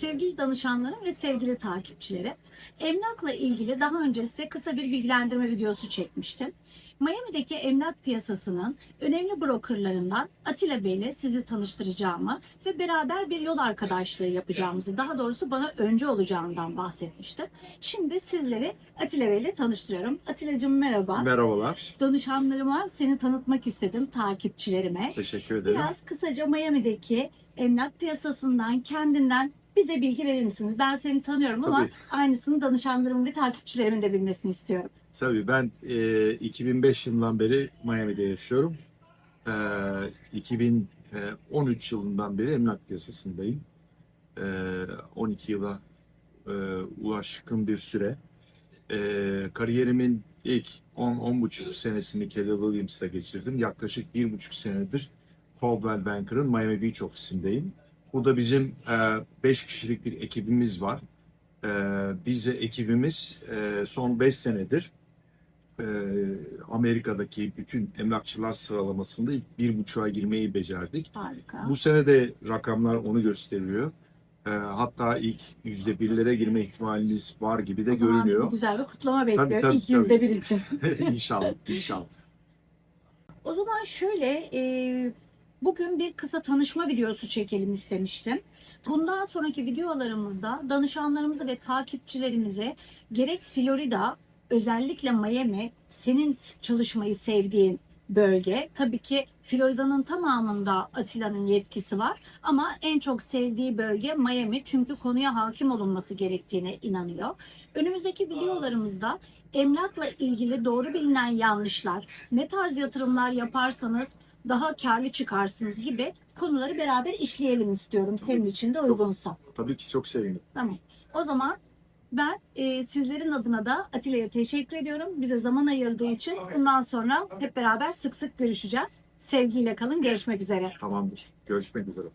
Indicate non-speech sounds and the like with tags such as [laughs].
Sevgili danışanlarım ve sevgili takipçilerim, emlakla ilgili daha önce size kısa bir bilgilendirme videosu çekmiştim. Miami'deki emlak piyasasının önemli brokerlarından Atilla Bey ile sizi tanıştıracağımı ve beraber bir yol arkadaşlığı yapacağımızı, daha doğrusu bana önce olacağından bahsetmiştim. Şimdi sizleri Atilla Bey ile tanıştırıyorum. Atilla'cığım merhaba. Merhabalar. Danışanlarıma seni tanıtmak istedim, takipçilerime. Teşekkür ederim. Biraz kısaca Miami'deki emlak piyasasından, kendinden bize bilgi verir misiniz? Ben seni tanıyorum ama Tabii. aynısını danışanlarımın ve takipçilerimin de bilmesini istiyorum. Tabii ben e, 2005 yılından beri Miami'de yaşıyorum. E, 2013 yılından beri emlak piyasasındayım. E, 12 yıla e, ulaşkın bir süre. E, kariyerimin ilk 10-10,5 senesini Keller Williams'ta geçirdim. Yaklaşık 1,5 senedir Coldwell Banker'ın Miami Beach ofisindeyim. Burada bizim 5 kişilik bir ekibimiz var. E, biz ve ekibimiz e, son 5 senedir e, Amerika'daki bütün emlakçılar sıralamasında ilk bir buçuğa girmeyi becerdik. Harika. Bu sene de rakamlar onu gösteriyor. E, hatta ilk yüzde birlere girme ihtimaliniz var gibi de o zaman bizi görünüyor. güzel bir kutlama bekliyor tabii, ilk tabii. yüzde bir için. [laughs] inşallah, inşallah. O zaman şöyle, e, bugün bir kısa tanışma videosu çekelim istemiştim. Bundan sonraki videolarımızda danışanlarımızı ve takipçilerimize gerek Florida, özellikle Miami, senin çalışmayı sevdiğin bölge. Tabii ki Florida'nın tamamında Atilla'nın yetkisi var ama en çok sevdiği bölge Miami çünkü konuya hakim olunması gerektiğine inanıyor. Önümüzdeki videolarımızda emlakla ilgili doğru bilinen yanlışlar, ne tarz yatırımlar yaparsanız daha karlı çıkarsınız gibi konuları beraber işleyelim istiyorum senin için de uygunsa. Tabii ki çok sevindim. Tamam. O zaman ben e, sizlerin adına da Atilla'ya teşekkür ediyorum. Bize zaman ayırdığı için. Bundan sonra hep beraber sık sık görüşeceğiz. Sevgiyle kalın. Görüşmek üzere. Tamamdır. Görüşmek üzere.